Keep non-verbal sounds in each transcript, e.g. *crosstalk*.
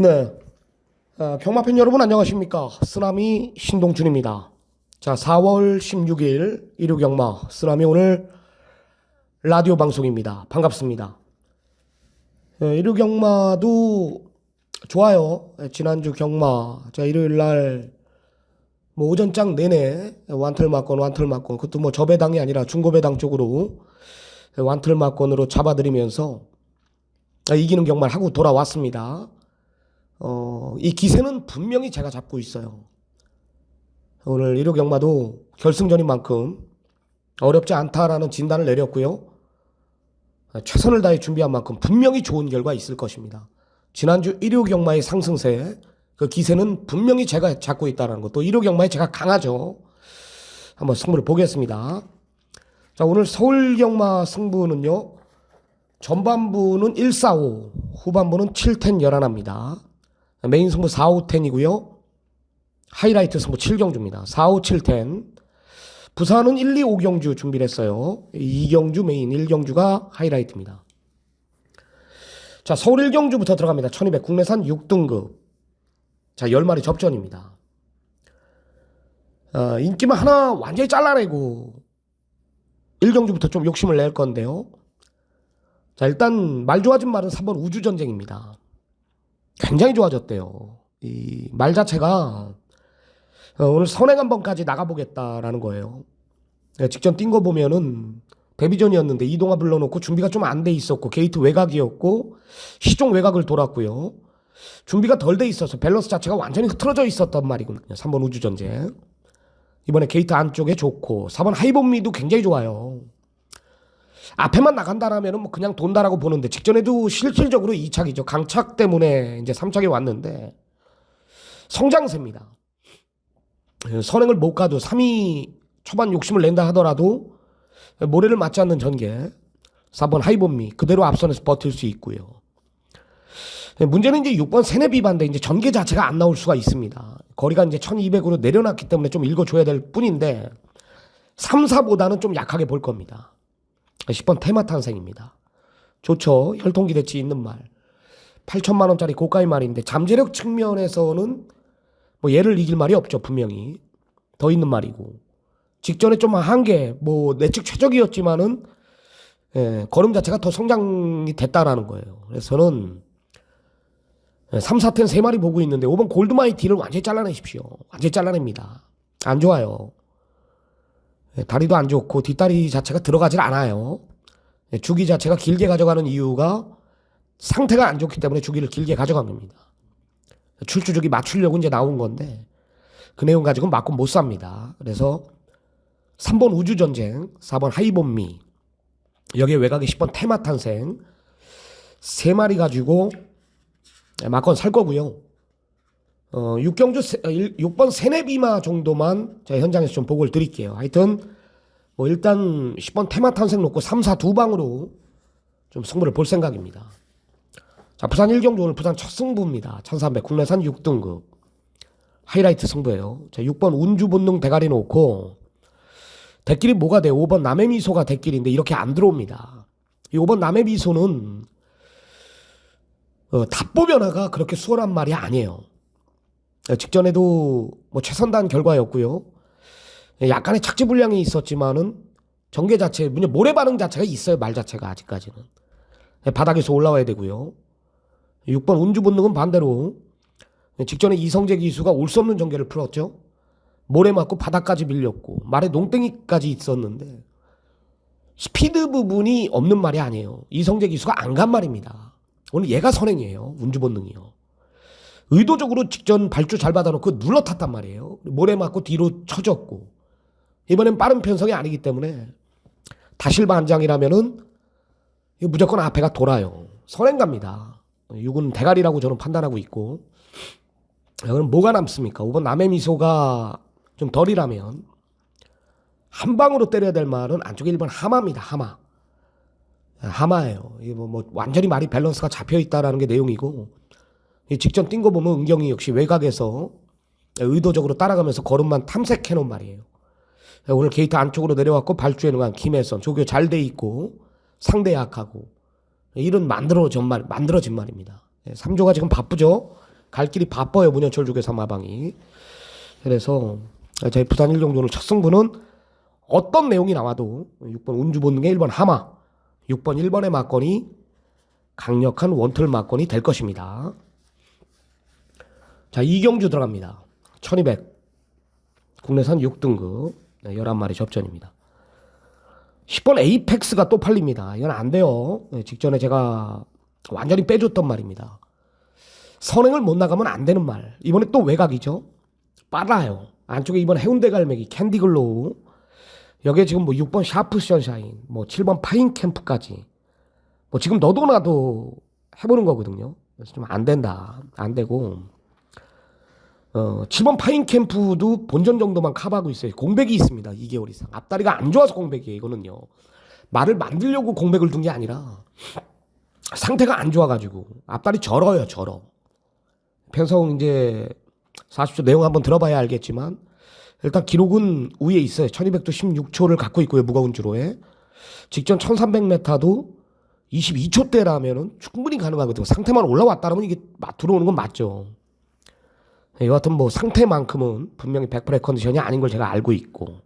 네. 아, 평마팬 여러분 안녕하십니까. 쓰나미 신동준입니다. 자, 4월 16일 일요 경마 쓰나미 오늘 라디오 방송입니다. 반갑습니다. 예, 일요 경마도 좋아요. 예, 지난주 경마. 자, 일요일 날, 뭐 오전장 내내 완틀 맞건 완틀 맞건 그것도 뭐 저배당이 아니라 중고배당 쪽으로 예, 완틀 맞건으로 잡아들이면서 아, 이기는 경마를 하고 돌아왔습니다. 어, 이 기세는 분명히 제가 잡고 있어요. 오늘 1호 경마도 결승전인 만큼 어렵지 않다라는 진단을 내렸고요. 최선을 다해 준비한 만큼 분명히 좋은 결과 있을 것입니다. 지난주 1호 경마의 상승세, 그 기세는 분명히 제가 잡고 있다는 것도 1호 경마에 제가 강하죠. 한번 승부를 보겠습니다. 자, 오늘 서울 경마 승부는요. 전반부는 1, 4, 5, 후반부는 7, 10, 11입니다. 메인 승부 4, 5, 10이고요. 하이라이트 승부 7경주입니다. 4, 5, 7, 10. 부산은 1, 2, 5경주 준비를 했어요. 2경주 메인, 1경주가 하이라이트입니다. 자, 서울 1경주부터 들어갑니다. 1200 국내산 6등급. 자, 10마리 접전입니다. 어, 인기만 하나 완전히 잘라내고 1경주부터 좀 욕심을 낼 건데요. 자, 일단 말 좋아진 말은 3번 우주전쟁입니다. 굉장히 좋아졌대요. 이 말 자체가 어, 오늘 선행 한 번까지 나가보겠다라는 거예요. 네, 직전 뛴 거 보면은 데뷔전이었는데 이동화 불러놓고 준비가 좀 안 돼 있었고 게이트 외곽이었고 시종 외곽을 돌았고요. 준비가 덜 돼 있어서 밸런스 자체가 완전히 흐트러져 있었단 말이군요. 3번 우주전쟁. 이번에 게이트 안쪽에 좋고 4번 하이본미도 굉장히 좋아요. 앞에만 나간다라면은 뭐 그냥 돈다라고 보는데 직전에도 실질적으로 2착이죠. 강착 때문에 이제 3착에 왔는데 성장세입니다. 예, 선행을 못 가도 3위 초반 욕심을 낸다 하더라도 모래를 맞지 않는 전개 4번 하이본미 그대로 앞선에서 버틸 수 있고요. 예, 문제는 이제 6번 세네 비반데 이제 전개 자체가 안 나올 수가 있습니다. 거리가 이제 1200으로 내려놨기 때문에 좀 읽어줘야 될 뿐인데 3, 4보다는 좀 약하게 볼 겁니다. 10번 테마 탄생입니다. 좋죠. 혈통기 대치 있는 말. 8천만 원짜리 고가의 말인데 잠재력 측면에서는 뭐 얘를 이길 말이 없죠. 분명히. 더 있는 말이고. 직전에 좀 한계 뭐 내측 최적이었지만은 예, 걸음 자체가 더 성장이 됐다라는 거예요. 그래서 저는 3, 4텐 3마리 보고 있는데 5번 골드마이티를 완전히 잘라내십시오. 완전히 잘라냅니다. 안 좋아요. 예, 다리도 안 좋고 뒷다리 자체가 들어가질 않아요. 예, 주기 자체가 길게 가져가는 이유가 상태가 안 좋기 때문에 주기를 길게 가져간 겁니다. 출주주기 맞추려고 이제 나온 건데 그 내용 가지고 맞고 못 삽니다. 그래서 3번 우주전쟁, 4번 하이본미, 여기에 외곽에 10번 테마 탄생 세 마리 가지고 맞건 살 거고요. 어, 6경주, 세, 어, 일- 6번 세네비마 정도만 제가 현장에서 좀 보고를 드릴게요. 하여튼, 뭐 일단 10번 테마 탄생 놓고 3, 4 두 방으로 좀 승부를 볼 생각입니다. 자, 부산 1경주 오늘 부산 첫 승부입니다. 1300 국내산 6등급. 하이라이트 승부예요. 자, 6번 운주 본능 대가리 놓고 대길이 뭐가 돼요? 5번 남의 미소가 대길인데 이렇게 안 들어옵니다. 이 5번 남의 미소는 어, 답보 변화가 그렇게 수월한 말이 아니에요. 직전에도 뭐 최선단 결과였고요. 약간의 착지 불량이 있었지만은 전개 자체, 뭐냐 모래 반응 자체가 있어요. 말 자체가 아직까지는 바닥에서 올라와야 되고요. 6번 운주 본능은 반대로 직전에 이성재 기수가 올 수 없는 전개를 풀었죠. 모래 맞고 바닥까지 밀렸고 말에 농땡이까지 있었는데 스피드 부분이 없는 말이 아니에요. 이성재 기수가 안 간 말입니다. 오늘 얘가 선행이에요. 운주 본능이요. 의도적으로 직전 발주 잘 받아놓고 눌러 탔단 말이에요. 모래 맞고 뒤로 쳐졌고 이번엔 빠른 편성이 아니기 때문에 다실바 한 장이라면은 무조건 앞에가 돌아요. 선행 갑니다. 6은 대가리라고 저는 판단하고 있고 자, 그럼 뭐가 남습니까? 5번 남의 미소가 좀 덜이라면 한 방으로 때려야 될 말은 안쪽에 1번 하마입니다. 하마. 하마예요. 이게 뭐, 뭐 완전히 말이 밸런스가 잡혀 있다라는 게 내용이고 이 직전 뛴 거 보면 은경이 역시 외곽에서 의도적으로 따라가면서 걸음만 탐색해 놓은 말이에요. 오늘 게이트 안쪽으로 내려왔고 발주에 누간 김혜선 조교 잘 돼 있고 상대 약하고 이런 만들어진 말 만들어진 말입니다. 3조가 지금 바쁘죠. 갈 길이 바빠요 문현철 주계사 마방이. 그래서 저희 부산 일정조는 첫 승부는 어떤 내용이 나와도 6번 운주 본능의 1번 하마, 6번 1번의 막건이 강력한 원툴 막건이 될 것입니다. 자, 이경주 들어갑니다. 1200. 국내산 6등급. 11마리 접전입니다. 10번 에이펙스가 또 팔립니다. 이건 안 돼요. 네, 직전에 제가 완전히 빼줬던 말입니다. 선행을 못 나가면 안 되는 말. 이번에 또 외곽이죠. 빨라요. 안쪽에 이번 해운대 갈매기 캔디글로우. 여기에 지금 뭐 6번 샤프 션샤인, 뭐 7번 파인 캠프까지. 뭐 지금 너도 나도 해보는 거거든요. 그래서 좀 안 된다. 안 되고. 어, 7번 파인 캠프도 본전 정도만 커버하고 있어요. 공백이 있습니다. 2개월 이상. 앞다리가 안 좋아서 공백이에요. 이거는요. 말을 만들려고 공백을 둔 게 아니라 상태가 안 좋아가지고 앞다리 절어요. 절어. 편성 이제 40초 내용 한번 들어봐야 알겠지만 일단 기록은 위에 있어요. 1200도 16초를 갖고 있고요. 무거운 주로에. 직전 1300m도 22초대라면은 충분히 가능하거든요. 상태만 올라왔다면 이게 막 들어오는 건 맞죠. 네, 여하튼 뭐 상태만큼은 분명히 100% 컨디션이 아닌 걸 제가 알고 있고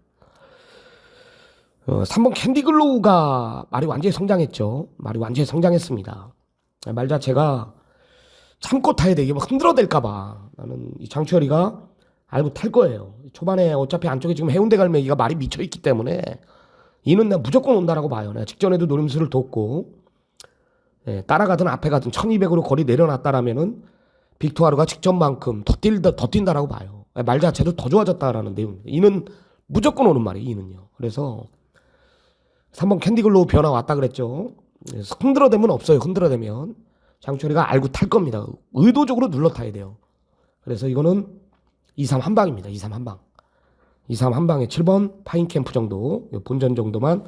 어, 3번 캔디 글로우가 말이 완전히 성장했죠. 말이 완전히 성장했습니다. 말 자체가 참고 타야 돼. 이게 뭐 흔들어댈까봐. 나는 이 장추열이가 알고 탈 거예요. 초반에 어차피 안쪽에 지금 해운대 갈매기가 말이 미쳐있기 때문에 이는 내가 무조건 온다라고 봐요. 내가 직전에도 노림수를 뒀고 예, 따라가든 앞에 가든 1200으로 거리 내려놨다라면은 빅토하루가 직전만큼 더 뛴다, 더 뛴다라고 봐요. 말 자체도 더 좋아졌다라는 내용입니다. 이는 무조건 오는 말이에요, 이는요. 그래서 3번 캔디글로우 변화 왔다 그랬죠. 흔들어대면 없어요, 흔들어대면. 장철이가 알고 탈 겁니다. 의도적으로 눌러 타야 돼요. 그래서 이거는 2, 3 한방입니다. 2, 3 한방. 2, 3 한방에 7번 파인캠프 정도, 본전 정도만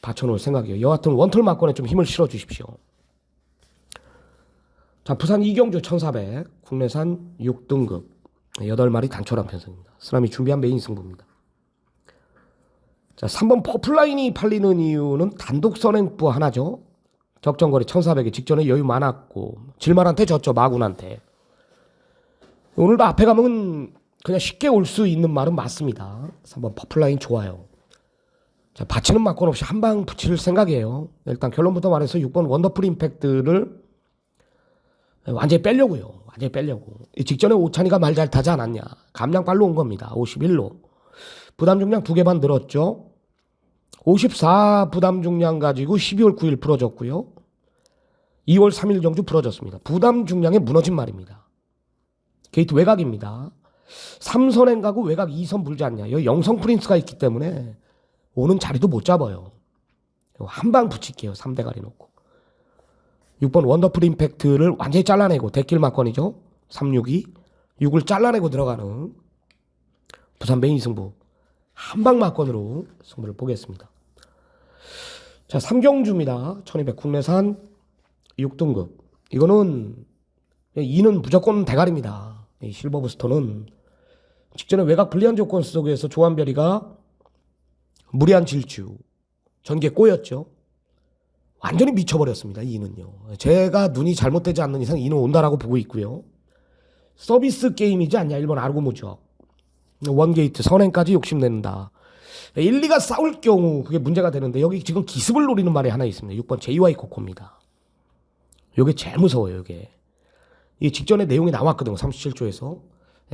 받쳐놓을 생각이에요. 여하튼 원털 막권에 좀 힘을 실어 주십시오. 자, 부산 이경주 1400, 국내산 6등급, 8마리 단촐한 편성입니다. 쓰라미 준비한 메인 승부입니다. 자, 3번 퍼플라인이 팔리는 이유는 단독 선행부 하나죠. 적정거리 1400에 직전에 여유 많았고, 질만한테 졌죠, 마군한테. 오늘도 앞에 가면 그냥 쉽게 올 수 있는 말은 맞습니다. 3번 퍼플라인 좋아요. 자, 받치는 막권 없이 한 방 붙일 생각이에요. 일단 결론부터 말해서 6번 원더풀 임팩트를 완전히 빼려고요. 완전히 빼려고. 이 직전에 오찬이가 말 잘 타지 않았냐. 감량 빨로 온 겁니다. 51로. 부담 중량 두 개 반 늘었죠. 54 부담 중량 가지고 12월 9일 풀어졌고요. 2월 3일 정도 풀어졌습니다. 부담 중량에 무너진 말입니다. 게이트 외곽입니다. 3선 행 가고 외곽 2선 불지 않냐. 여기 영성 프린스가 있기 때문에 오는 자리도 못 잡아요. 한 방 붙일게요. 3대 가리 놓고. 6번 원더풀 임팩트를 완전히 잘라내고 대길 막건이죠. 362. 6을 잘라내고 들어가는 부산 메인 승부. 한방 막건으로 승부를 보겠습니다. 자, 삼경주입니다. 1200 국내산 6등급. 이거는 2는 무조건 대가리입니다. 이 실버 부스터는 직전에 외곽 불리한 조건 속에서 조한별이가 무리한 질주 전개 꼬였죠. 완전히 미쳐버렸습니다. 이는요. 제가 눈이 잘못되지 않는 이상 이는 온다라고 보고 있고요. 서비스 게임이지 않냐. 1번 아르고무죠. 원게이트 선행까지 욕심낸다. 1, 2가 싸울 경우 그게 문제가 되는데 여기 지금 기습을 노리는 말이 하나 있습니다. 6번 JY 코코입니다. 요게 제일 무서워요. 요게. 이 직전에 내용이 나왔거든요. 37조에서.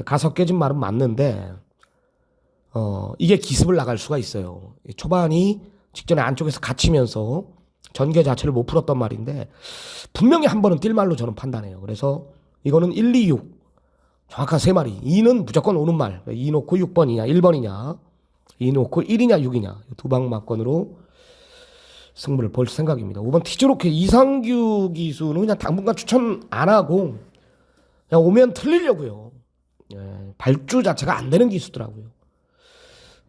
가서 깨진 말은 맞는데 어, 이게 기습을 나갈 수가 있어요. 초반이 직전에 안쪽에서 갇히면서 전개 자체를 못 풀었던 말인데 분명히 한 번은 뛸 말로 저는 판단해요. 그래서 이거는 1, 2, 6 정확한 세 마리. 2는 무조건 오는 말. 2 놓고 6번이냐 1번이냐 2 놓고 1이냐 6이냐 두 방 막건으로 승부를 볼 생각입니다. 5번 티즈로케 이상규 기수는 그냥 당분간 추천 안 하고 그냥 오면 틀리려고요. 예, 발주 자체가 안 되는 기수더라고요.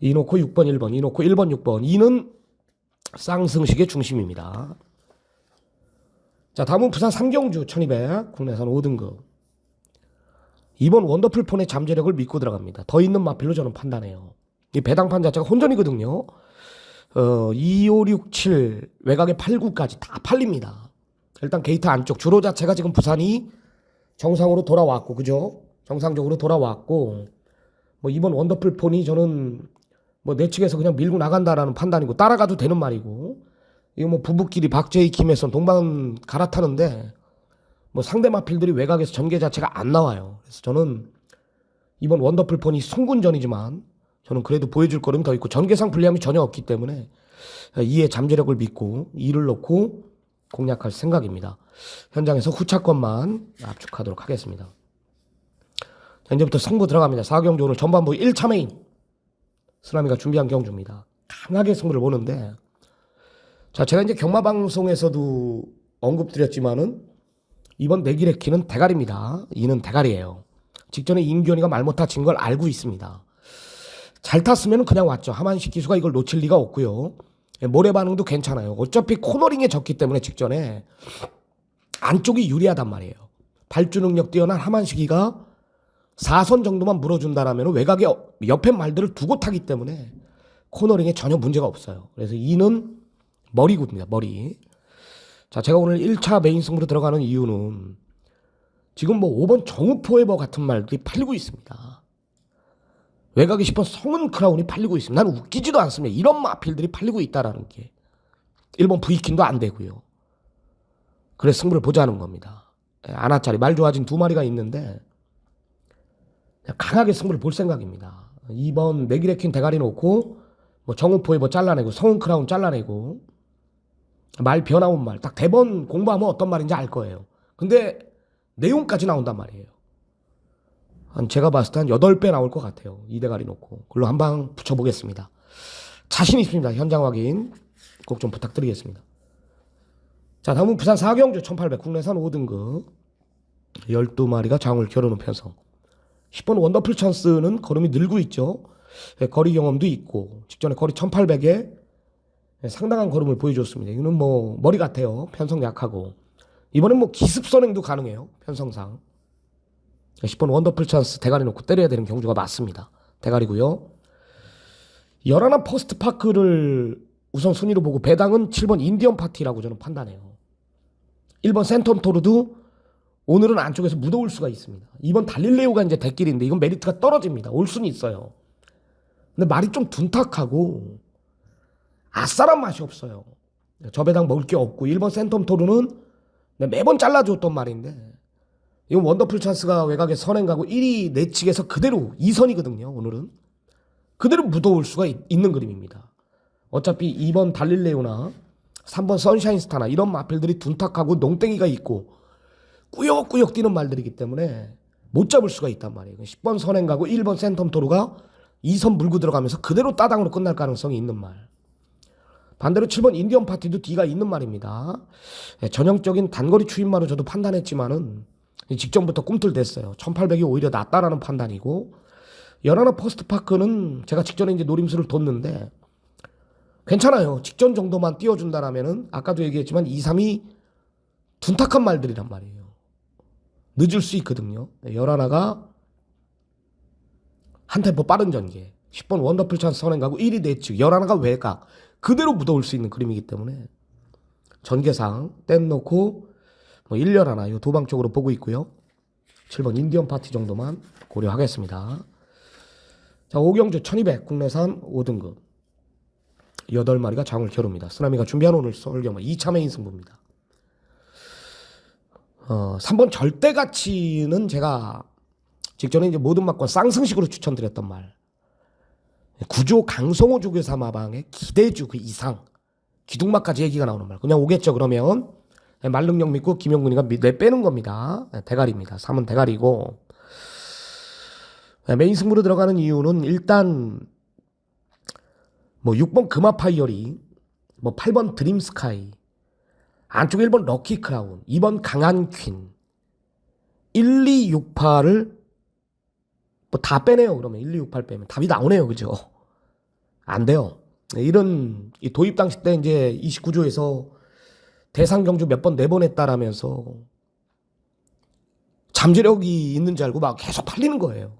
2 놓고 6번 1번 2 놓고 1번 6번 2는 쌍승식의 중심입니다. 자, 다음은 부산 삼경주 1200 국내산 5등급. 이번 원더풀 폰의 잠재력을 믿고 들어갑니다. 더 있는 마필로 저는 판단해요. 이 배당판 자체가 혼전이거든요. 어, 2, 5, 6, 7 외곽에 8, 9까지 다 팔립니다. 일단 게이트 안쪽 주로 자체가 지금 부산이 정상으로 돌아왔고 그죠? 정상적으로 돌아왔고 뭐 이번 원더풀 폰이 저는 뭐 내 측에서 그냥 밀고 나간다라는 판단이고 따라가도 되는 말이고 이거 뭐 부부끼리 박제희 김혜선 동반 갈아타는데 뭐 상대 마필들이 외곽에서 전개 자체가 안 나와요. 그래서 저는 이번 원더풀 폰이 송군전이지만 저는 그래도 보여줄 거름이 더 있고 전개상 불리함이 전혀 없기 때문에 이의 잠재력을 믿고 이를 놓고 공략할 생각입니다. 현장에서 후차권만 압축하도록 하겠습니다. 자, 이제부터 승부 들어갑니다. 4경주 오늘 전반부 1차 메인 쓰나미가 준비한 경주입니다. 강하게 승부를 보는데 자 제가 이제 경마 방송에서도 언급드렸지만은 이번 내길의 키는 대가리입니다. 이는 대가리예요. 직전에 임기현이가 말 못하 진걸 알고 있습니다. 잘 탔으면 그냥 왔죠. 하만식 기수가 이걸 놓칠 리가 없고요. 예, 모래 반응도 괜찮아요. 어차피 코너링에 졌기 때문에 직전에 안쪽이 유리하단 말이에요. 발주 능력 뛰어난 하만식이가 4선 정도만 물어준다라면 외곽에 옆에 말들을 두고 타기 때문에 코너링에 전혀 문제가 없어요. 그래서 이는 머리굿입니다. 머리. 자, 제가 오늘 1차 메인 승부로 들어가는 이유는 지금 뭐 5번 정우 포에버 같은 말들이 팔리고 있습니다. 외곽이 싶은 성은 크라운이 팔리고 있습니다. 나는 웃기지도 않습니다. 이런 마필들이 팔리고 있다라는 게. 1번 브이킨도 안 되고요. 그래서 승부를 보자는 겁니다. 예, 아나짜리 말 좋아진 두 마리가 있는데 강하게 승부를 볼 생각입니다. 2번 내기레킨 대가리 놓고 뭐 정우 포에버 잘라내고 성은 크라운 잘라내고 말 변화온 말 딱 대본 공부하면 어떤 말인지 알 거예요. 근데 내용까지 나온단 말이에요. 한 제가 봤을 때 한 8배 나올 것 같아요. 이 대가리 놓고. 그걸로 한 방 붙여보겠습니다. 자신 있습니다. 현장 확인 꼭 좀 부탁드리겠습니다. 자, 다음은 부산 4경주 1800 국내산 5등급 12마리가 장을 겨루는 편성. 10번 원더풀 찬스는 걸음이 늘고 있죠. 예, 거리 경험도 있고 직전에 거리 1800에 예, 상당한 걸음을 보여줬습니다. 이거는 뭐 머리 같아요. 편성 약하고 이번엔 뭐 기습 선행도 가능해요. 편성상 10번 원더풀 찬스 대가리 놓고 때려야 되는 경주가 맞습니다. 대가리고요. 열하나 퍼스트 파크를 우선 순위로 보고 배당은 7번 인디언 파티라고 저는 판단해요. 1번 센텀 토르도 오늘은 안쪽에서 묻어올 수가 있습니다. 2번 달릴레오가 이제 대길인데 이건 메리트가 떨어집니다. 올 수는 있어요. 근데 말이 좀 둔탁하고 아싸란 맛이 없어요. 저 배당 먹을 게 없고 1번 센텀 토르는 매번 잘라줬던 말인데 이건 원더풀 찬스가 외곽에 선행 가고 1위 내측에서 그대로 2선이거든요. 오늘은 그대로 묻어올 수가 있, 는 그림입니다. 어차피 2번 달릴레오나 3번 선샤인스타나 이런 마필들이 둔탁하고 농땡이가 있고 꾸역꾸역 뛰는 말들이기 때문에 못 잡을 수가 있단 말이에요. 10번 선행 가고 1번 센텀 토르가 2선 물고 들어가면서 그대로 따당으로 끝날 가능성이 있는 말. 반대로 7번 인디언 파티도 D가 있는 말입니다. 예, 전형적인 단거리 추임마로 저도 판단했지만은 직전부터 꿈틀댔어요. 1800이 오히려 낫다라는 판단이고 연하나 퍼스트 파크는 제가 직전에 이제 노림수를 뒀는데 괜찮아요. 직전 정도만 띄워준다라면은 아까도 얘기했지만 2, 3이 둔탁한 말들이란 말이에요. 늦을 수 있거든요. 열하나가 한 템포 빠른 전개. 10번 원더풀 찬스 선행 가고 1위 내측. 열하나가 외곽. 그대로 묻어올 수 있는 그림이기 때문에 전개상 뗀 놓고 뭐 1년 하나 요 도방 쪽으로 보고 있고요. 7번 인디언 파티 정도만 고려하겠습니다. 자, 오경주 1200 국내산 5등급 8마리가 장을 겨룹니다. 쓰나미가 준비한 오늘 서울경마 2차 메인 승부입니다. 어, 3번 절대 가치는 제가 직전에 이제 모든 막권 쌍승식으로 추천드렸던 말. 구조 강성호 조교사 마방의 기대주 그 이상 기둥막까지 얘기가 나오는 말. 그냥 오겠죠 그러면 말 능력 믿고 김영군이가 내 빼는 겁니다. 대가리입니다. 3은 대가리고 메인 승부로 들어가는 이유는 일단 뭐 6번 금화파이어리 뭐 8번 드림스카이 안쪽 1번 럭키 크라운 2번 강한 퀸 1, 2, 6, 8을 뭐 다 빼네요 그러면 1, 2, 6, 8 빼면 답이 나오네요 그죠 안 돼요 이런 이 도입 당시 때 이제 29조에서 대상 경주 몇번 내보냈다라면서 잠재력이 있는 줄 알고 막 계속 팔리는 거예요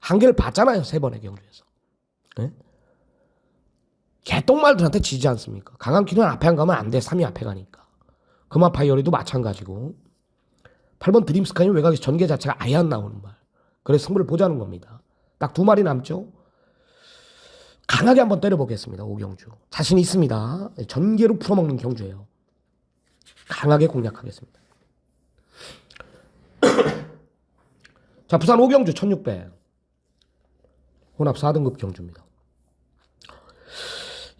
한계를 봤잖아요 세 번의 경주에서 네? 개똥말들한테 지지 않습니까? 강한 키는 앞에 안 가면 안 돼. 3위 앞에 가니까. 금화파이어리도 마찬가지고. 8번 드림스카이 외곽에서 전개 자체가 아예 안 나오는 말. 그래서 승부를 보자는 겁니다. 딱 두 마리 남죠. 강하게 한번 때려보겠습니다. 오경주. 자신 있습니다. 전개로 풀어먹는 경주예요. 강하게 공략하겠습니다. *coughs* 자, 부산 오경주 1600. 혼합 4등급 경주입니다.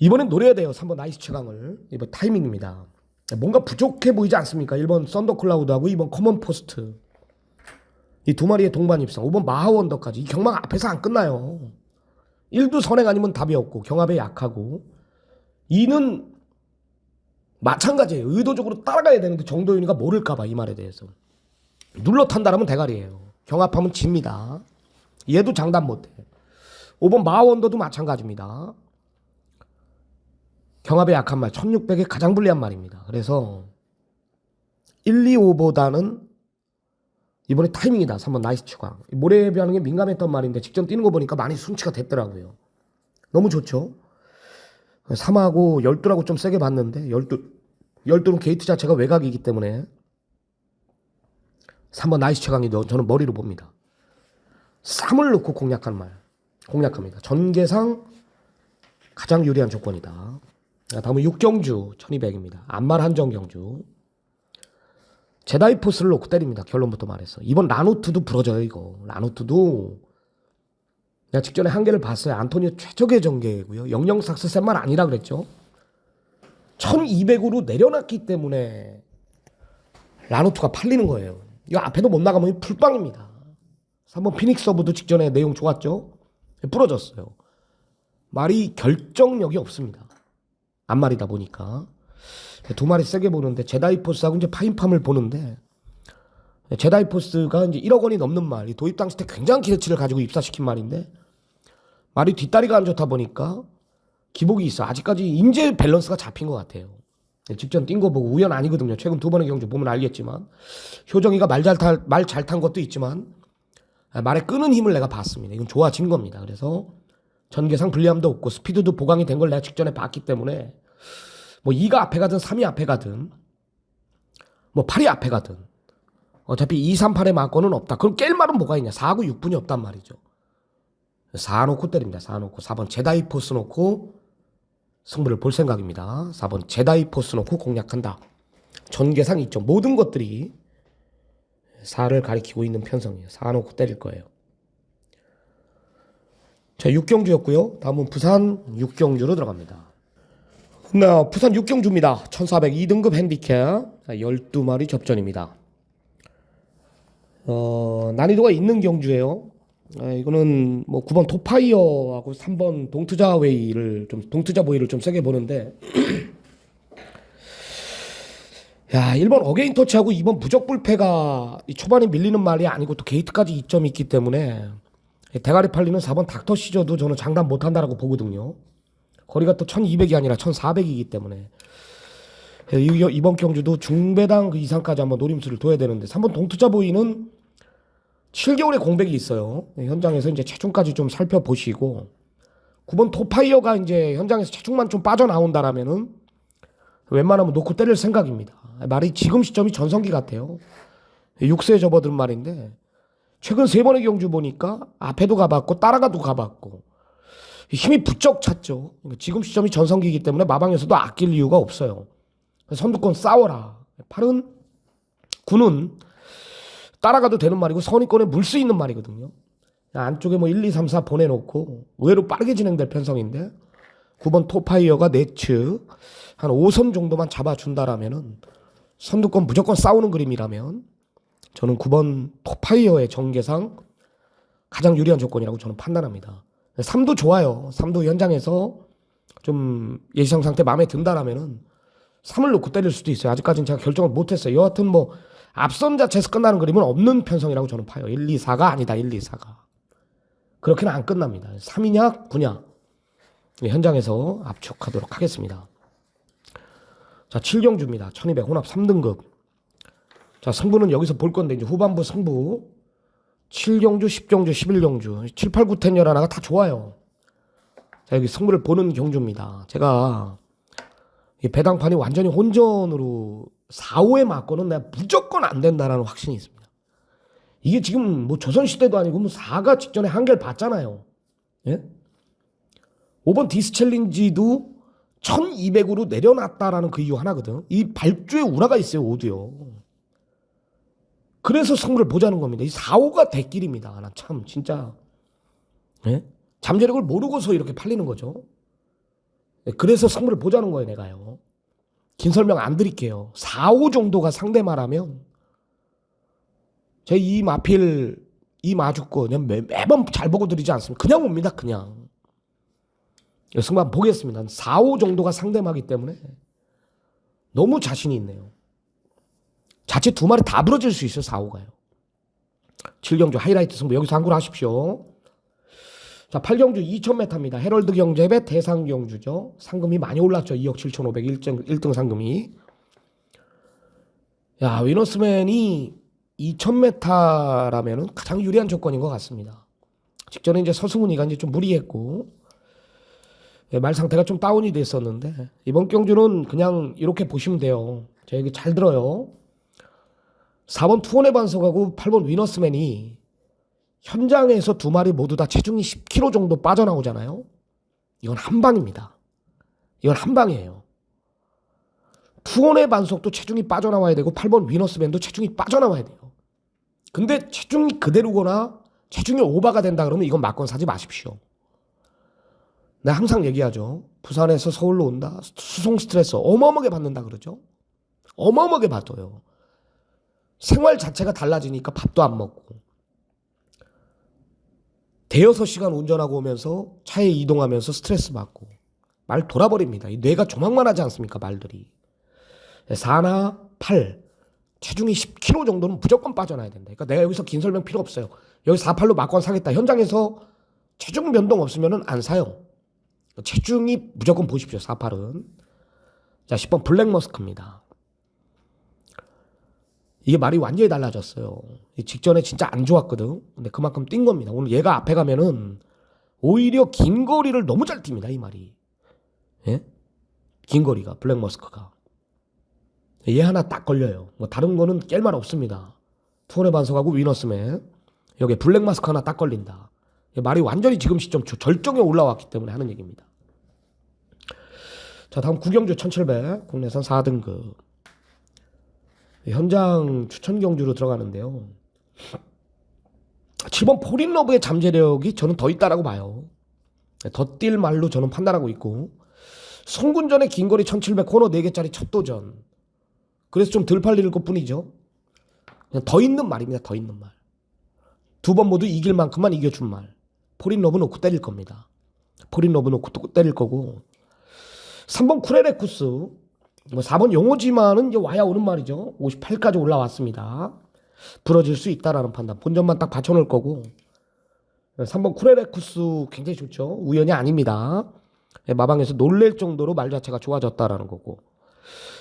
이번엔 노려야 돼요. 3번 나이스 최강을. 이번 타이밍입니다. 뭔가 부족해 보이지 않습니까? 1번 썬더클라우드하고 2번 커먼 포스트. 이 두 마리의 동반 입상. 5번 마하원더까지. 이 경망 앞에서 안 끝나요. 1도 선행 아니면 답이 없고 경합에 약하고 2는 마찬가지예요. 의도적으로 따라가야 되는데 정도윤이가 모를까봐 이 말에 대해서. 눌러 탄다라면 대가리예요. 경합하면 집니다. 얘도 장담 못해. 5번 마하원더도 마찬가지입니다. 경합에 약한 말 1600에 가장 불리한 말입니다. 그래서 1, 2, 5보다는 이번에 타이밍이다. 3번 나이스 추강. 모래 변형에 민감했던 말인데 직접 뛰는 거 보니까 많이 순치가 됐더라고요. 너무 좋죠? 3하고 12하고 좀 세게 봤는데 12, 12는 게이트 자체가 외곽이기 때문에 3번 나이스 최강이 저는 머리로 봅니다. 3을 넣고 공략한 말. 공략합니다. 전개상 가장 유리한 조건이다. 자, 다음은 육경주 1200입니다. 안말 한정 경주. 제다이포스를 놓고 때립니다. 결론부터 말해서. 이번 라노트도 부러져요, 이거. 라노트도 내가 직전에 한 개를 봤어요. 안토니오 최적의 전개고요. 영영 삭스셋만 아니라 그랬죠. 1200으로 내려놨기 때문에 라노트가 팔리는 거예요. 이거 앞에도 못 나가면 풀빵입니다. 3번 피닉스 서브도 직전에 내용 좋았죠? 부러졌어요. 말이 결정력이 없습니다. 앞말이다 보니까 두 마리 세게 보는데 제다이포스하고 이제 파인팜을 보는데 제다이포스가 이제 1억 원이 넘는 말, 이 도입 당시 때 굉장한 기대치를 가지고 입사시킨 말인데 말이 뒷다리가 안 좋다 보니까 기복이 있어. 아직까지 인재 밸런스가 잡힌 것 같아요. 직전 뛴 거 보고 우연 아니거든요. 최근 두 번의 경주 보면 알겠지만 효정이가 말 잘 탈 말 잘 탄 것도 있지만 말에 끄는 힘을 내가 봤습니다. 이건 좋아진 겁니다. 그래서 전개상 불리함도 없고 스피드도 보강이 된 걸 내가 직전에 봤기 때문에 뭐 2가 앞에 가든 3이 앞에 가든 뭐 8이 앞에 가든 어차피 2, 3, 8의 마건은 없다. 그럼 깰 말은 뭐가 있냐. 4하고 6분이 없단 말이죠. 4 놓고 때립니다. 4 놓고 4번 제다이 포스 놓고 승부를 볼 생각입니다. 4번 제다이 포스 놓고 공략한다. 전개상 있죠. 모든 것들이 4를 가리키고 있는 편성이에요. 4 놓고 때릴 거예요. 자, 육경주였고요. 다음은 부산 육경주로 들어갑니다. 나 부산 육경주입니다. 1400 2등급 핸디캡 12마리 접전입니다. 어, 난이도가 있는 경주예요. 아, 이거는 뭐 9번 토파이어하고 3번 동투자 웨이를 좀 동투자 보이를 좀 세게 보는데 *clears throat* 야, 1번 어게인 터치하고 2번 부적 불패가 이 초반에 밀리는 말이 아니고 또 게이트까지 이점이 있기 때문에 대가리 팔리는 4번 닥터 시저도 저는 장담 못 한다라고 보거든요. 거리가 또 1200이 아니라 1400이기 때문에 이- 이번 경주도 중배당 그 이상까지 한번 노림수를 둬야 되는데 3번 동투자 보이는 7개월의 공백이 있어요. 네, 현장에서 이제 체중까지 좀 살펴보시고 9번 토파이어가 이제 현장에서 체중만 좀 빠져나온다라면은 웬만하면 놓고 때릴 생각입니다. 말이 지금 시점이 전성기 같아요. 6세에 접어든 말인데 최근 세 번의 경주 보니까 앞에도 가봤고 따라가도 가봤고 힘이 부쩍 찼죠. 그러니까 지금 시점이 전성기이기 때문에 마방에서도 아낄 이유가 없어요. 선두권 싸워라. 8은 9는 따라가도 되는 말이고 선의권에 물 수 있는 말이거든요. 안쪽에 뭐 1, 2, 3, 4 보내놓고 의외로 빠르게 진행될 편성인데 9번 토파이어가 네츠 한 5선 정도만 잡아준다라면은 선두권 무조건 싸우는 그림이라면 저는 9번 토파이어의 전개상 가장 유리한 조건이라고 저는 판단합니다. 3도 좋아요. 3도 현장에서 좀 예상 상태 마음에 든다라면은 3을 놓고 때릴 수도 있어요. 아직까지는 제가 결정을 못했어요. 여하튼 뭐 앞선 자체에서 끝나는 그림은 없는 편성이라고 저는 봐요. 1, 2, 4가 아니다. 1, 2, 4가. 그렇게는 안 끝납니다. 3이냐 9냐 현장에서 압축하도록 하겠습니다. 자 7경주입니다. 1200 혼합 3등급. 자 승부는 여기서 볼 건데 이제 후반부 승부 7경주, 10경주, 11경주 7, 8, 9, 10, 11하나가 다 좋아요. 자 여기 승부를 보는 경주입니다. 제가 이 배당판이 완전히 혼전으로 4, 5에 맞고는 내가 무조건 안 된다라는 확신이 있습니다. 이게 지금 뭐 조선시대도 아니고 뭐 4가 직전에 한계를 봤잖아요. 예? 5번 디스 챌린지도 1200으로 내려놨다라는 그 이유 하나거든. 이 발주에 우라가 있어요, 오도요. 그래서 승부를 보자는 겁니다. 이 4, 5가 대길입니다. 나 참, 진짜. 예? 잠재력을 모르고서 이렇게 팔리는 거죠. 예, 그래서 승부를 보자는 거예요, 내가요. 긴 설명 안 드릴게요. 4, 5 정도가 상대마라면 제이 마필 이 매, 매번 잘 보고 드리지 않습니다. 그냥 옵니다. 그냥. 예, 승부 보겠습니다. 4, 5 정도가 상대마기 때문에 너무 자신이 있네요. 자칫 두 마리 다 부러질 수 있어요. 4, 5가요. 7경주 하이라이트 승부 여기서 한골 하십시오. 자, 8경주 2000m입니다. 헤럴드 경제배 대상 경주죠. 상금이 많이 올랐죠. 2억 7,500 1등, 1등 상금이. 야, 위너스맨이 2000m라면은 가장 유리한 조건인 것 같습니다. 직전에 이제 서승훈이가 이제 좀 무리했고 예, 말 상태가 좀 다운이 됐었는데 이번 경주는 그냥 이렇게 보시면 돼요. 제 얘기 잘 들어요. 4번 투혼의 반석하고 8번 위너스맨이 현장에서 두 마리 모두 다 체중이 10kg 정도 빠져나오잖아요. 이건 한 방입니다. 이건 한 방이에요. 투혼의 반석도 체중이 빠져나와야 되고 8번 위너스맨도 체중이 빠져나와야 돼요. 근데 체중이 그대로거나 체중이 오바가 된다 그러면 이건 막건 사지 마십시오. 내가 항상 얘기하죠. 부산에서 서울로 온다. 수송 스트레스 어마어마하게 받는다 그러죠. 어마어마하게 받아요. 생활 자체가 달라지니까 밥도 안 먹고 대여섯 시간 운전하고 오면서 차에 이동하면서 스트레스 받고 말 돌아버립니다. 이 뇌가 조망만 하지 않습니까 말들이 4나 8 체중이 10kg 정도는 무조건 빠져나야 된다. 그러니까 내가 여기서 긴 설명 필요 없어요. 여기 4, 8로 막건 사겠다. 현장에서 체중 변동 없으면 안 사요. 체중이 무조건 보십시오. 4, 8은 자 10번 블랙머스크입니다. 이게 말이 완전히 달라졌어요. 이 직전에 진짜 안 좋았거든. 근데 그만큼 뛴 겁니다. 오늘 얘가 앞에 가면은 오히려 긴 거리를 너무 잘 뜁니다. 이 말이. 예? 긴 거리가 블랙 머스크가. 얘 하나 딱 걸려요. 뭐 다른 거는 깰 말 없습니다. 투혼의 반석하고 위너스맨. 여기에 블랙 마스크 하나 딱 걸린다. 얘 말이 완전히 지금 시점 저- 절정에 올라왔기 때문에 하는 얘기입니다. 자, 다음 구경주 1700 국내선 4등급. 현장 추천 경주로 들어가는데요. 7번 포린러브의 잠재력이 저는 더 있다라고 봐요. 더뛸 말로 저는 판단하고 있고 송군전의 긴거리 1700 코너 4개짜리 첫 도전. 그래서 좀 덜 팔릴 것 뿐이죠. 그냥 더 있는 말입니다. 더 있는 말. 두 번 모두 이길 만큼만 이겨준 말. 포린러브 놓고 때릴 겁니다. 포린러브 놓고 또 때릴 거고 3번 쿠레레쿠스 뭐 4번 용호지만은 이제 와야 오는 말이죠. 58까지 올라왔습니다. 부러질 수 있다라는 판단. 본전만 딱 받쳐놓을 거고. 3번 쿠레레쿠스 굉장히 좋죠. 우연이 아닙니다. 예, 마방에서 놀랄 정도로 말 자체가 좋아졌다라는 거고.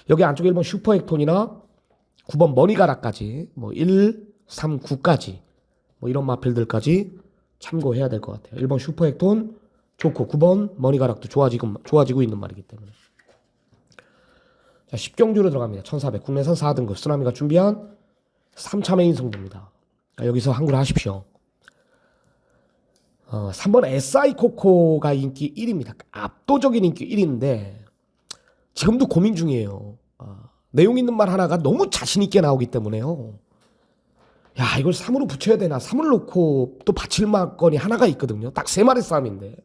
여기 안쪽에 1번 슈퍼액톤이나 9번 머니가라까지 뭐 1, 3, 9까지 뭐 이런 마필들까지 참고해야 될 것 같아요. 1번 슈퍼액톤 좋고 9번 머니가락도 좋아지고 좋아지고 있는 말이기 때문에. 자, 10경주로 들어갑니다. 1400 국내선 4등급 쓰나미가 준비한 3차 메인 승부입니다. 자, 여기서 한글 하십시오. 어, 3번 SI 코코가 인기 1위입니다. 압도적인 인기 1위인데 지금도 고민 중이에요. 어, 내용 있는 말 하나가 너무 자신 있게 나오기 때문에요. 야 이걸 3으로 붙여야 되나 3을 놓고 또 받칠 말건이 하나가 있거든요. 딱 세 마리 싸움인데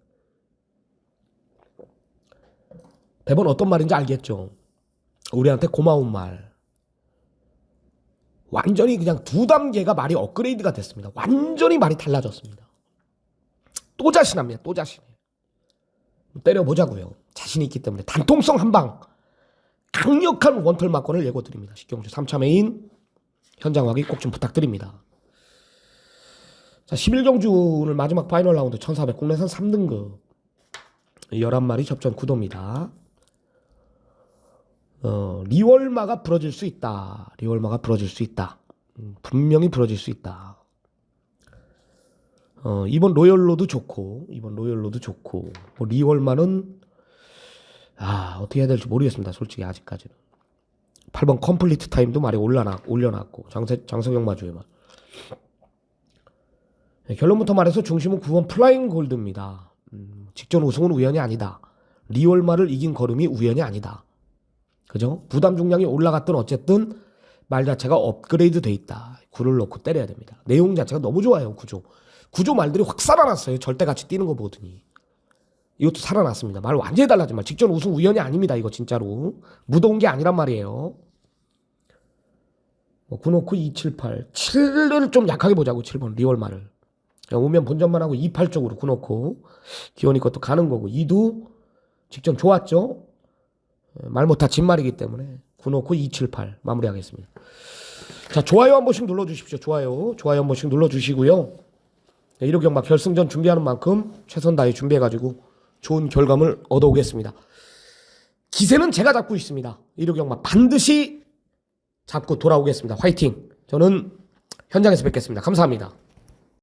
대본 어떤 말인지 알겠죠? 우리한테 고마운 말. 완전히 그냥 두 단계가 말이 업그레이드가 됐습니다. 완전히 말이 달라졌습니다. 또 자신합니다. 또 자신해. 때려보자고요. 자신이 있기 때문에 단통성 한 방. 강력한 원털 막건을 예고드립니다. 식경주 3차 메인 현장 확인 꼭 좀 부탁드립니다. 자, 11경주 오늘 마지막 파이널 라운드 1400 국내선 3등급 11마리 접전 구도입니다. 어, 리월마가 부러질 수 있다. 리월마가 부러질 수 있다. 음, 분명히 부러질 수 있다. 어, 이번 로열로도 좋고, 이번 로열로도 좋고, 뭐 리월마는, 아 어떻게 해야 될지 모르겠습니다. 솔직히 아직까지는. 8번 컴플리트 타임도 말이 올려놨, 올려놨고 장세, 장성영 마주에만. 네, 결론부터 말해서 중심은 9번 플라잉 골드입니다. 음, 직전 우승은 우연이 아니다. 리올마를 이긴 걸음이 우연이 아니다. 그죠? 부담 중량이 올라갔든 어쨌든 말 자체가 업그레이드 돼 있다. 구를 넣고 때려야 됩니다. 내용 자체가 너무 좋아요. 구조. 구조 말들이 확 살아났어요. 절대 같이 뛰는 거 보더니. 이것도 살아났습니다. 말 완전히 달라지만 직전 우승 우연이 아닙니다. 이거 진짜로 묻어온 게 아니란 말이에요. 뭐 구놓고 278 7을 좀 약하게 보자고 7번 리얼말을 그냥 오면 본전만 하고 28 쪽으로 구놓고 기원이 것도 가는 거고 2도 직전 좋았죠. 예, 말 못하 진말이기 때문에 구놓고 278 마무리하겠습니다. 자 좋아요 한 번씩 눌러주십시오. 좋아요 좋아요 한 번씩 눌러주시고요. 네, 1호 경마 결승전 준비하는 만큼 최선 다해 준비해가지고 좋은 결과물 얻어오겠습니다. 기세는 제가 잡고 있습니다. 1호 경마 반드시 잡고 돌아오겠습니다. 화이팅! 저는 현장에서 뵙겠습니다. 감사합니다.